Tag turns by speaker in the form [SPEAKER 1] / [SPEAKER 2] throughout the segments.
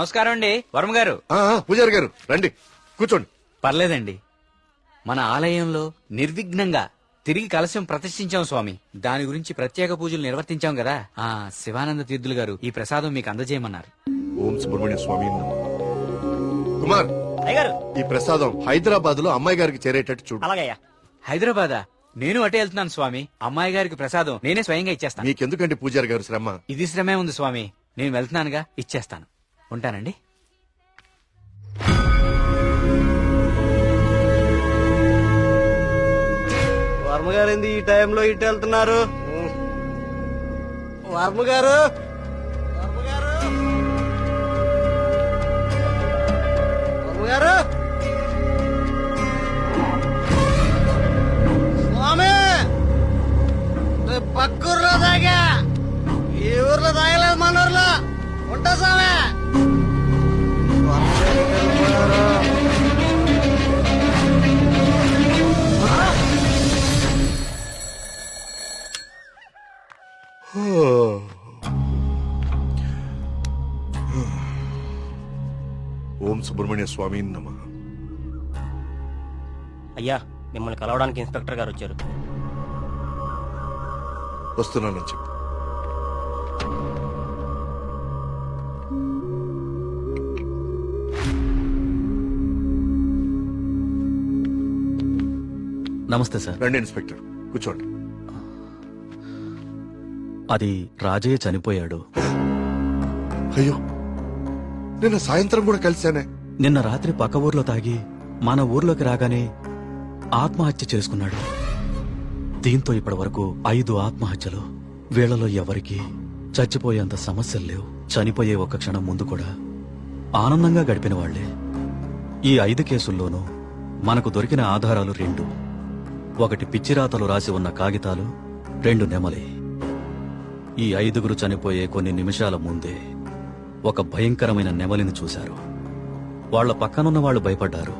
[SPEAKER 1] నమస్కారం అండి వర్మ గారు.
[SPEAKER 2] ఆ, ఆ, పూజారి గారు రండి కూర్చోండి.
[SPEAKER 1] పర్లేదండి. మన ఆలయంలో నిర్విఘ్నంగా తిరిగి కలశం ప్రతిష్ఠించాం స్వామి. దాని గురించి ప్రత్యేక పూజలు నిర్వర్తించాం కదా. ఆ శివానంద తీర్థులు గారు ఈ ప్రసాదం మీకు అందజేయమన్నారు.
[SPEAKER 2] ఓం సుబ్రహ్మణ్య స్వామి నమః. కుమార్
[SPEAKER 3] అయ్యగారు.
[SPEAKER 2] ఈ ప్రసాదం హైదరాబాద్లో అమ్మాయి గారికి చేరేటట్టు చూడు.
[SPEAKER 3] అలాగయ్యా.
[SPEAKER 1] హైదరాబాదా? నేను అటే వెళ్తున్నాను స్వామి. అమ్మాయి గారికి ప్రసాదం నేనే స్వయంగా ఇచ్చేస్తాను.
[SPEAKER 2] మీకెందుకండి పూజారి గారు శ్రమ?
[SPEAKER 1] ఇది శ్రమే ఉంది స్వామి. నేను వెళ్తున్నానుగా ఇచ్చేస్తాను. ఉంటానండి.
[SPEAKER 3] వర్మగారు ఏంది ఈ టైంలో ఇటు వెళ్తున్నారు? వర్మగారు వర్మ గారు? గారు? స్వామి! పక్కూర్లో పక్క ఊర్లో తాగా. ఈ ఊర్లో తాగలేదు మన ఊర్లో. ఉంటా స్వామి.
[SPEAKER 2] సుబ్రహ్మణ్య స్వామి నమ.
[SPEAKER 3] అయ్యా మిమ్మల్ని కలవడానికి ఇన్స్పెక్టర్ గారు వచ్చారు.
[SPEAKER 2] వస్తున్నానని చెప్పు.
[SPEAKER 4] నమస్తే సార్.
[SPEAKER 2] రండి ఇన్స్పెక్టర్ కూర్చోండి.
[SPEAKER 4] అది రాజయ్య చనిపోయాడు.
[SPEAKER 2] అయ్యో నిన్న సాయంత్రం కూడా కలిశానే.
[SPEAKER 4] నిన్న రాత్రి పక్క ఊర్లో తాగి మన ఊర్లోకి రాగానే ఆత్మహత్య చేసుకున్నాడు. దీంతో ఇప్పటి వరకు ఐదు ఆత్మహత్యలు. వీళ్ళలో ఎవరికి చచ్చిపోయేంత సమస్యలు లేవు. చనిపోయే ఒక్క క్షణం ముందు కూడా ఆనందంగా గడిపిన వాళ్ళే ఈ ఐదు కేసుల్లోనూ మనకు దొరికిన ఆధారాలు రెండు. ఒకటి పిచ్చిరాతలు రాసి ఉన్న కాగితాలు రెండు నెమలి. ఈ ఐదుగురు చనిపోయే కొన్ని నిమిషాల ముందే ఒక భయంకరమైన నెమలిని చూశారు. వాళ్ళ పక్కనున్న వాళ్ళు భయపడ్డారు.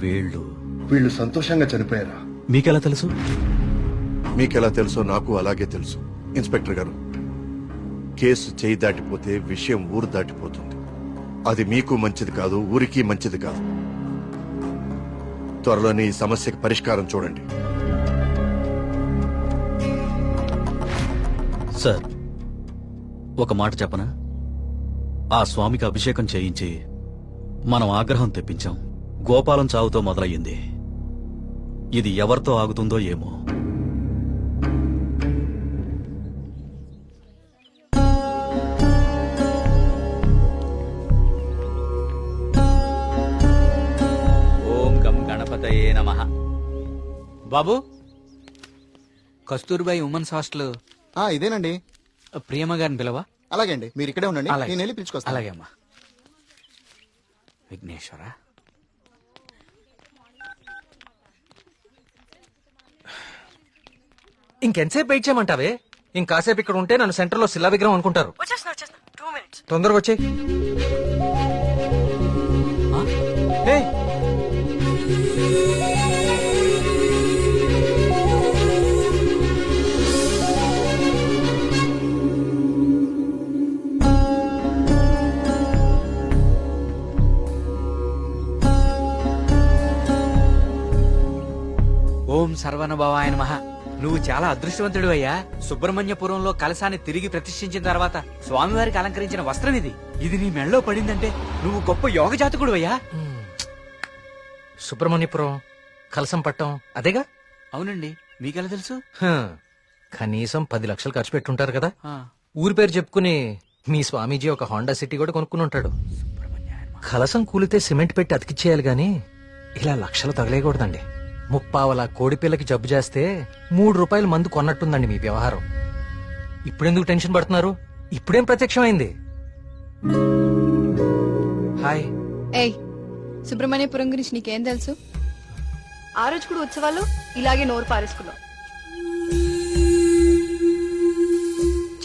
[SPEAKER 4] వీళ్ళు
[SPEAKER 2] వీళ్ళు సంతోషంగా చనిపోయారా?
[SPEAKER 4] మీకెలా తెలుసు?
[SPEAKER 2] మీకెలా తెలుసో నాకు అలాగే తెలుసు ఇన్స్పెక్టర్ గారు. కేసు చేయి దాటిపోతే విషయం ఊరు దాటిపోతుంది. అది మీకు మంచిది కాదు ఊరికి మంచిది కాదు. త్వరలోనే ఈ సమస్యకి పరిష్కారం చూడండి.
[SPEAKER 4] సార్ ఒక మాట చెప్పనా? ఆ స్వామికి అభిషేకం చేయించి మనం ఆగ్రహం తెప్పించాం. గోపాలం చావుతో మొదలయ్యింది. ఇది ఎవరితో ఆగుతుందో ఏమో.
[SPEAKER 1] ఓం గం గణపతయే నమ. బాబు కస్తూర్బాయి ఉమెన్స్ హాస్టల్.
[SPEAKER 5] ఆ ఇదేనండి.
[SPEAKER 1] ప్రియమ్మ గారిని పిలవా?
[SPEAKER 5] అలాగే అండి మీరు ఇక్కడే ఉండండి.
[SPEAKER 1] అలాగే.
[SPEAKER 5] నేను వెళ్ళి పిలుచుకొస్తాను.
[SPEAKER 1] అలాగే అమ్మా. విఘ్నేశ్వర?
[SPEAKER 6] ఇంకెంతసేపు వెయిట్ చేయమంటావే? ఇంకాసేపు ఇక్కడ ఉంటే నన్ను సెంటర్లో శిలా విగ్రహం అనుకుంటారు. తొందరగా వచ్చే
[SPEAKER 1] ఓం సర్వనుభవాయ నమః. నువ్వు చాలా అదృష్టవంతుడు అయ్యా సుబ్రహ్మణ్యపురంలో కలశాన్ని తిరిగి ప్రతిష్ఠించిన తర్వాత స్వామివారికి అలంకరించిన వస్త్రం ఇది. ఇది నీ మెళ్ళలో పడిందంటే నువ్వు గొప్ప యోగ జాతకుడు అయ్యా
[SPEAKER 6] సుబ్రహ్మణ్యపురం కలసం పట్టం అదేగా?
[SPEAKER 1] అవునండి. మీకెలా తెలుసు?
[SPEAKER 6] హ, కనీసం పది లక్షలు ఖర్చు పెట్టుంటారు కదా.
[SPEAKER 1] ఆ,
[SPEAKER 6] ఊరి పేరు చెప్పుకుని మీ స్వామీజీ ఒక హోండా సిటీ కూడా కొనుక్కుని ఉంటాడు. కలసం కూలితే సిమెంట్ పెట్టి అతికిచ్చేయాలి గాని ఇలా లక్షలు తగలేయకూడదండి. ముప్పావల కోడిపిల్లకి జబ్బు చేస్తే మూడు రూపాయలు మందు కొన్నట్టుందండి మీ వ్యవహారం. ఇప్పుడెందుకు టెన్షన్ పడుతున్నారు? ఇప్పుడేం ప్రత్యక్షమైంది? హాయ్.
[SPEAKER 7] ఏయ్ సుబ్రహ్మణ్యపురం గురించి నీకేం తెలుసు? ఆ రోజు కూడా ఉత్సవాలు ఇలాగే నోరు పారేసుకున్నావు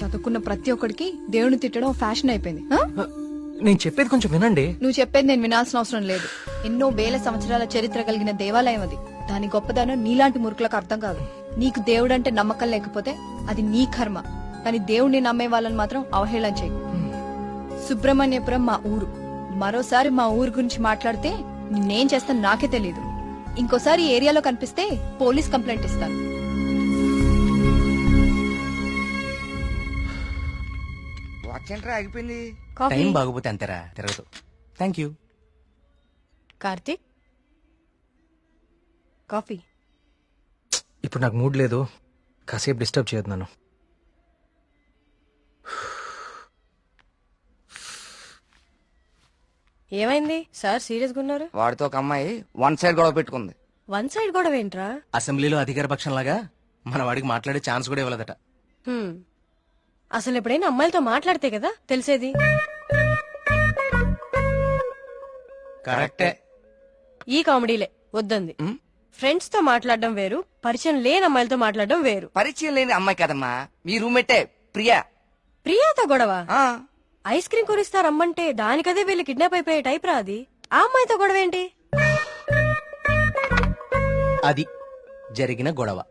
[SPEAKER 7] చదువుకున్న ప్రతి ఒక్కడికి దేవుని తిట్టడం ఫ్యాషన్ అయిపోయింది. ఆ?
[SPEAKER 6] నేను చెప్పేది కొంచెం వినండి.
[SPEAKER 7] నువ్వు చెప్పేది నేను వినాల్సిన అవసరం లేదు. ఎన్నో వేల సంవత్సరాల చరిత్ర కలిగిన దేవాలయం అది. దాని గొప్పదనం నీలాంటి మురుకులకు అర్థం కాదు. నీకు దేవుడంటే నమ్మకం లేకపోతే అది నీ కర్మ. కానీ దేవుణ్ణి నమ్మే వాళ్ళని మాత్రం అవహేళన చేయి. సుబ్రహ్మణ్యపురం మా ఊరు. మరోసారి మా ఊరు గురించి మాట్లాడితే నేనేం చేస్తాను నాకే తెలీదు. ఇంకోసారి ఏరియాలో కనిపిస్తే పోలీస్ కంప్లైంట్ ఇస్తాను.
[SPEAKER 1] ఏంట్రా ఆగిపోయింది.
[SPEAKER 7] కాఫీ?
[SPEAKER 1] టైం బాగోపోతే అంతేరా తిరగదు. Thank you
[SPEAKER 7] Karthik? కాఫీ.
[SPEAKER 6] ఇప్పుడు నాకు మూడ్ లేదు. కాసేపు డిస్టర్బ్ చేయొద్దు నన్ను.
[SPEAKER 8] ఏమైంది? సార్ సీరియస్గా ఉన్నారు?
[SPEAKER 1] వాడితో ఒక అమ్మాయి వన్ సైడ్ గొడవ పెట్టుకుంది.
[SPEAKER 8] వన్ సైడ్ గొడవ ఏంట్రా?
[SPEAKER 1] అసెంబ్లీలో అధికార పక్షం లాగా మన వాడికి మాట్లాడే ఛాన్స్ కూడా ఇవ్వలేదట.
[SPEAKER 8] హ్మ్. అసలు ఎప్పుడైనా అమ్మాయిలతో మాట్లాడితే కదా తెలిసేది?
[SPEAKER 1] కరెక్టే.
[SPEAKER 8] ఈ కామెడీలే. వద్దంది. ఫ్రెండ్స్తో మాట్లాడడం వేరు పరిచయం లేని అమ్మాయిలతో మాట్లాడడం వేరు.
[SPEAKER 1] పరిచయం లేని అమ్మాయి కదమ్మా. మీ రూమ్మేటే ప్రియా.
[SPEAKER 8] ప్రియాతో గొడవ?
[SPEAKER 1] ఆ,
[SPEAKER 8] ఐస్ క్రీమ్ కొనిస్తా రమ్మంటే దానికదే వీళ్ళు కిడ్నాప్ అయిపోయే టైప్ రా అది. ఆ అమ్మాయితో గొడవ ఏంటి?
[SPEAKER 1] అది జరిగిన గొడవ.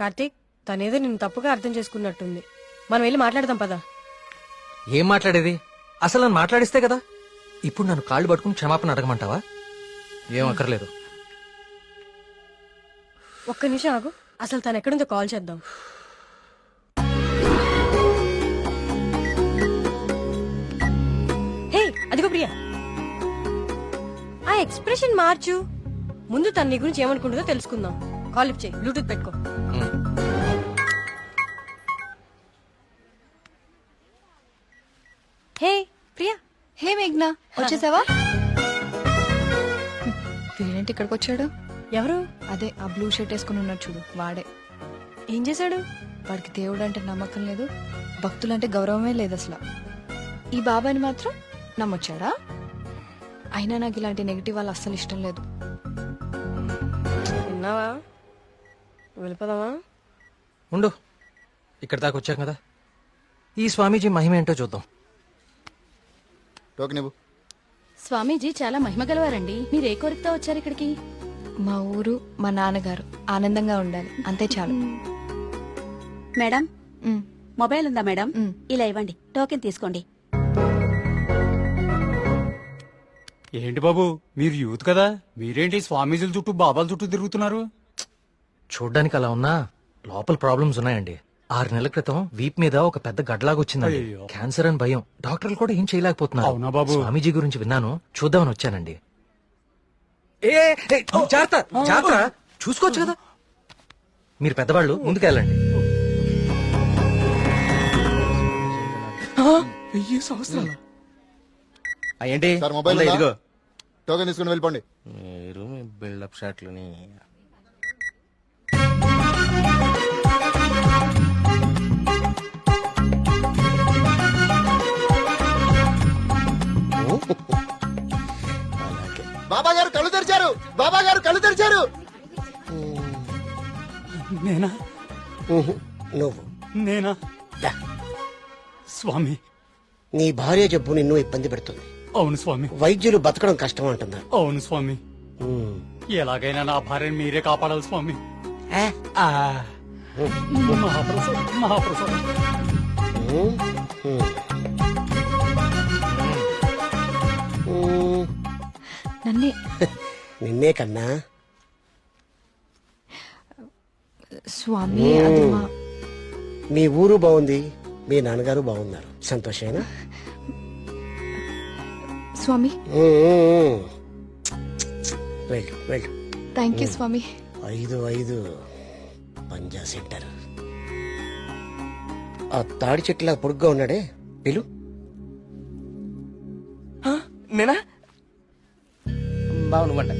[SPEAKER 8] కార్తీక్ తనేదో నిన్ను తప్పుగా అర్థం చేసుకున్నట్టుంది. మనం వెళ్ళి మాట్లాడదాం పదా.
[SPEAKER 6] ఏం మాట్లాడేది? అసలు నన్ను మాట్లాడిస్తే కదా? ఇప్పుడు నన్ను కాళ్ళు పట్టుకుని క్షమాపణ అడగమంటావా? ఏం అక్కర్లేదు.
[SPEAKER 8] ఒక్క నిమిషం ఆగు. అసలు తను ఎక్కడుందో కాల్ చేద్దాం. హే అదిగో ప్రియా. ఆ ఎక్స్ప్రెషన్ మార్చు. ముందు తన నీ గురించి ఏమనుకుంటుందో తెలుసుకుందాం. కాల్ లిఫ్ట్ చేయి బ్లూటూత్ పెట్టుకో. హే ప్రియా.
[SPEAKER 7] హే మేఘ్నా. వచ్చేసావా? వీడేంటి ఇక్కడికి వచ్చాడు?
[SPEAKER 8] ఎవరు?
[SPEAKER 7] అదే ఆ బ్లూ షర్ట్ వేసుకుని ఉన్నాడు చూడు వాడే.
[SPEAKER 8] ఏం చేశాడు?
[SPEAKER 7] వాడికి దేవుడు అంటే నమ్మకం లేదు భక్తులంటే గౌరవమే లేదు అసలు. ఈ బాబాని మాత్రం నమ్మొచ్చాడా? అయినా నాకు ఇలాంటి నెగిటివ్ వాళ్ళు అస్సలు ఇష్టం లేదు.
[SPEAKER 8] విన్నావా వెళ్ళిపోదామా?
[SPEAKER 6] ఉండు. ఇక్కడ దాకా వచ్చాం కదా. ఈ స్వామీజీ మహిమ ఏంటో చూద్దాం.
[SPEAKER 5] టోకెన్ ఇవ్వు.
[SPEAKER 9] స్వామీజీ చాలా మహిమ గలవారండి. మీరు ఏ కోరికతో వచ్చారు ఇక్కడికి?
[SPEAKER 7] మా ఊరు మా నాన్నగారు. ఆనందంగా ఉండాలి. అంతే చాలు.
[SPEAKER 9] మేడం?
[SPEAKER 7] ఉమ్,
[SPEAKER 9] మొబైల్ ఉందా మేడం?
[SPEAKER 7] ఉమ్.
[SPEAKER 9] ఇలా ఇవ్వండి. టోకెన్ తీసుకోండి.
[SPEAKER 10] ఏంటి బాబు? మీరు యూత్ కదా? మీరేంటి స్వామీజీల చుట్టూ బాబాల చుట్టూ తిరుగుతున్నారు?
[SPEAKER 6] చూడ్డానికి అలా ఉన్నా లోపల ప్రాబ్లమ్స్ ఉన్నాయండి. ఆరు నెలల క్రితం వీప్ మీద ఒక పెద్ద గడ్లాగా వచ్చిందండి
[SPEAKER 10] అయ్యో.
[SPEAKER 6] క్యాన్సర్ అని భయం. డాక్టర్లు కూడా ఏం చేయలేకపోతున్నారు.
[SPEAKER 10] అవునా బాబు?
[SPEAKER 6] స్వామీజీ గురించి విన్నాను. చూద్దామని వచ్చానండి. ఏ ఏ, జాగ్రత్త జాగ్రత్త. చూసుకోవచ్చు కదా? మీరు పెద్దవాళ్ళు ముందుకెళ్ళండి.
[SPEAKER 1] ఏంటి
[SPEAKER 5] సార్ మొబైల్
[SPEAKER 1] ఉందా?
[SPEAKER 5] ఉందా?
[SPEAKER 1] ఇదిగో.
[SPEAKER 5] టోకెన్ తీసుకుని వెళ్ళిపోండి.
[SPEAKER 1] మీరు మీ బిల్డప్ షాట్లని
[SPEAKER 5] బాబా గారు కళ్ళు తెరిచారు.
[SPEAKER 10] నేనా?
[SPEAKER 11] నువ్వు.
[SPEAKER 10] నేనా?
[SPEAKER 11] దా.
[SPEAKER 10] స్వామి.
[SPEAKER 11] నీ భార్య జబ్బు నిన్ను ఇబ్బంది పెడుతుంది.
[SPEAKER 10] అవును స్వామి.
[SPEAKER 11] వైద్యులు బతకడం కష్టం అంటున్నారు.
[SPEAKER 10] అవును స్వామి. ఎలాగైనా నా భార్యను మీరే కాపాడాలి స్వామి. మహాప్రసాద్ మహాప్రసాద్.
[SPEAKER 11] ఉమ్. ఉమ్. ఉమ్.
[SPEAKER 7] నన్నే.
[SPEAKER 11] నిన్నే కన్నా.
[SPEAKER 7] స్వామి అది మా
[SPEAKER 11] మీ ఊరు బాగుంది మీ నాన్నగారు బాగున్నారు. సంతోషేనా
[SPEAKER 7] స్వామి.
[SPEAKER 11] ఉమ్, ఉమ్, ఉమ్. వెళ్ళు వెళ్ళు.
[SPEAKER 7] థ్యాంక్ యూ స్వామి.
[SPEAKER 11] ఐదు ఐదు. పంజా సెంటర్. ఆ తాడి చెట్టులా పొడుగ్గా ఉన్నాడే పిలు.
[SPEAKER 1] నేనా? బాగునుకుంట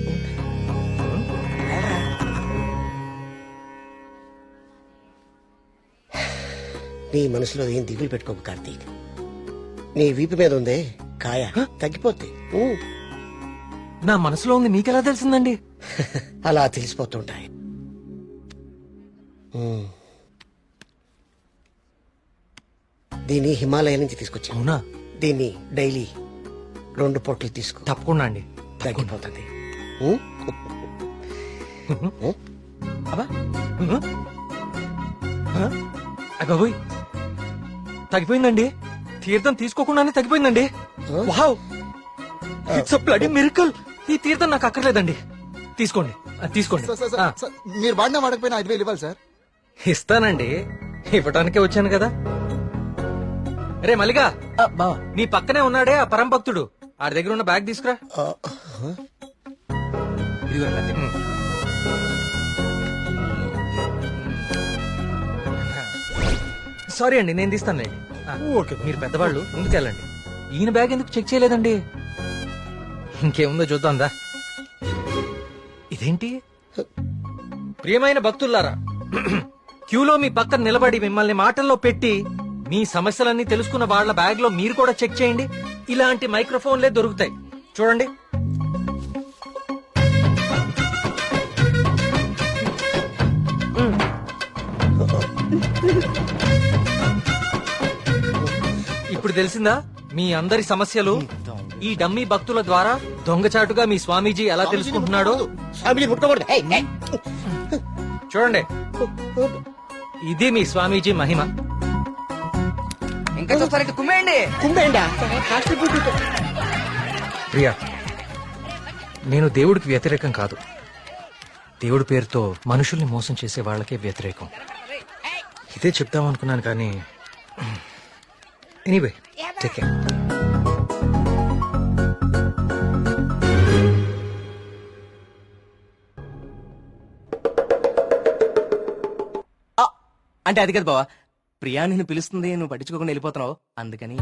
[SPEAKER 11] నీ మనసులో ఏం దిగులు పెట్టుకోకు కార్తీక్. నీ వీపు మీద ఉందే కాయ. తగ్గిపోద్ది ఊ.
[SPEAKER 6] నా మనసులో ఉంది మీకెలా తెలిసిందండి?
[SPEAKER 11] అలా తెలిసిపోతుంటాయి. దీన్ని హిమాలయ నుంచి తీసుకొచ్చా
[SPEAKER 6] అవునా?
[SPEAKER 11] దీన్ని డైలీ రెండు పొట్లు తీసుకో.
[SPEAKER 6] తప్పకుండా అండి.
[SPEAKER 11] తగ్గిపోతుంది?
[SPEAKER 6] అబ్బా! తగ్గిపోయిందండి. తీర్థం తీసుకోకుండానే తగ్గిపోయిందండి. వావ్! ఇట్స్ బ్లడీ మిరకల్ ఈ తీర్థం నాకు అక్కర్లేదండి. తీసుకోండి. తీసుకోండి.
[SPEAKER 5] మీరు వాడినా వాడకపోయినా ఐదు వేలు ఇవ్వాలి సార్.
[SPEAKER 6] ఇస్తానండి. ఇవ్వటానికే వచ్చాను కదా. రే మల్లిగా నీ పక్కనే ఉన్నాడే ఆ పరం ఆడి దగ్గర ఉన్న బ్యాగ్ తీసుకురా.
[SPEAKER 1] ఇదిగో.
[SPEAKER 6] సారీ అండి నేను తీస్తానులేండి ఓకే. మీరు పెద్దవాళ్ళు ముందుకెళ్ళండి. ఈయన బ్యాగ్ ఎందుకు చెక్ చేయలేదండి? ఇంకేముందో చూద్దాందా ఇదేంటి? ప్రియమైన భక్తుల్లారా క్యూలో మీ పక్కన నిలబడి మిమ్మల్ని మాటల్లో పెట్టి మీ సమస్యలన్నీ తెలుసుకున్న వాళ్ళ బ్యాగ్లో మీరు కూడా చెక్ చేయండి. ఇలాంటి మైక్రోఫోన్లే దొరుకుతాయి. చూడండి. ఇప్పుడు తెలిసిందా? మీ అందరి సమస్యలు ఈ డమ్మీ భక్తుల ద్వారా దొంగచాటుగా మీ స్వామీజీ ఎలా తెలుసుకుంటున్నాడో. చూడండి. ఇది మీ స్వామీజీ మహిమ.
[SPEAKER 1] ఇంకా చూస్తారంటే కుమ్మేయండి.
[SPEAKER 6] ప్రియా నేను దేవుడికి వ్యతిరేకం కాదు. దేవుడి పేరుతో మనుషుల్ని మోసం చేసే వాళ్ళకే వ్యతిరేకం. ఇదే చెప్దాం అనుకున్నాను కానీ ఎనీవే టేక్ కేర్
[SPEAKER 3] అంటే అది కదా బావా. ప్రియా నిన్ను పిలుస్తుంది నువ్వు పట్టించుకోకుండా వెళ్ళిపోతున్నావు. అందుకని